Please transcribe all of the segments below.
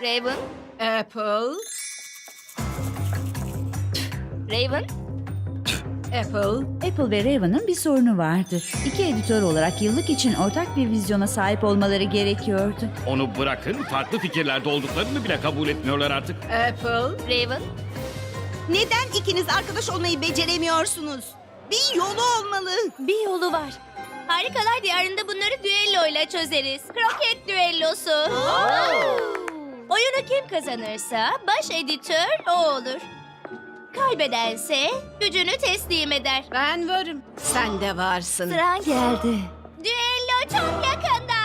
Raven, Apple, Raven. Apple. Apple ve Raven'ın bir sorunu vardı. İki editör olarak yıllık için ortak bir vizyona sahip olmaları gerekiyordu. Onu bırakın farklı fikirlerde olduklarını bile kabul etmiyorlar artık. Apple. Raven, Neden ikiniz arkadaş olmayı beceremiyorsunuz? Bir yolu olmalı. bir yolu var. Harikalar diyarında bunları düelloyla çözeriz. Kroket düellosu. Oyunu kim kazanırsa baş editör o olur. Kaybedense gücünü teslim eder. Ben varım. Sen de varsın. Sıran geldi. Düello çok yakında.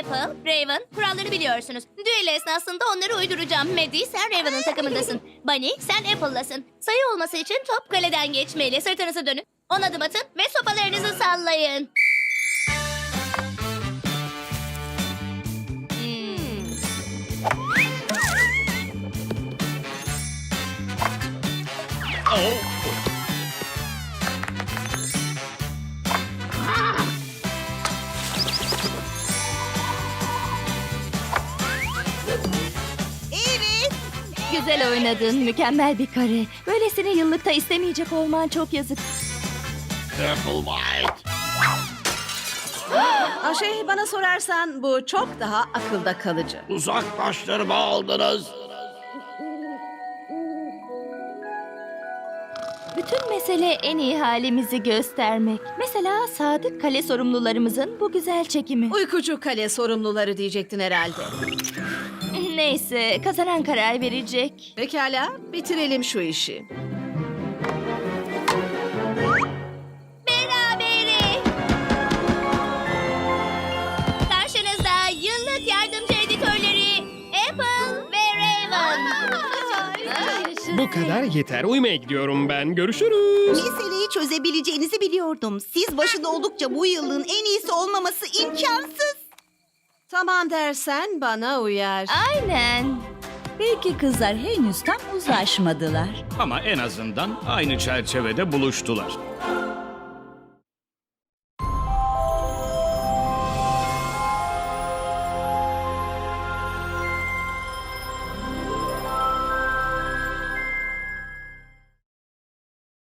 Apple, Raven, kuralları biliyorsunuz. Düello esnasında onları uyduracağım. Maddie, sen Raven'ın takımındasın. Bunny, sen Apple'lasın. Sayı olması için top kaleden geçmeli. Sırtınızı dönün. On adım atın ve sopalarınızı sallayın. Evet. Güzel oynadın, mükemmel bir kare. Böylesini yıllıkta istemeyecek olman çok yazık. Ha şey bana sorarsan bu çok daha akılda kalıcı. Uzaklaştırma aldınız. Bütün mesele en iyi halimizi göstermek. Mesela sadık kale sorumlularımızın bu güzel çekimi. Uykucu kale sorumluları diyecektin herhalde. Neyse, kazanan karar verecek. Pekala bitirelim şu işi. Bu kadar yeter. Uyumaya gidiyorum ben. Görüşürüz. Meseleyi çözebileceğinizi biliyordum. Siz başında oldukça bu yılın en iyisi olmaması imkansız. Tamam dersen bana uyar. Aynen. Belki kızlar henüz tam uzlaşmadılar. Ama en azından aynı çerçevede buluştular.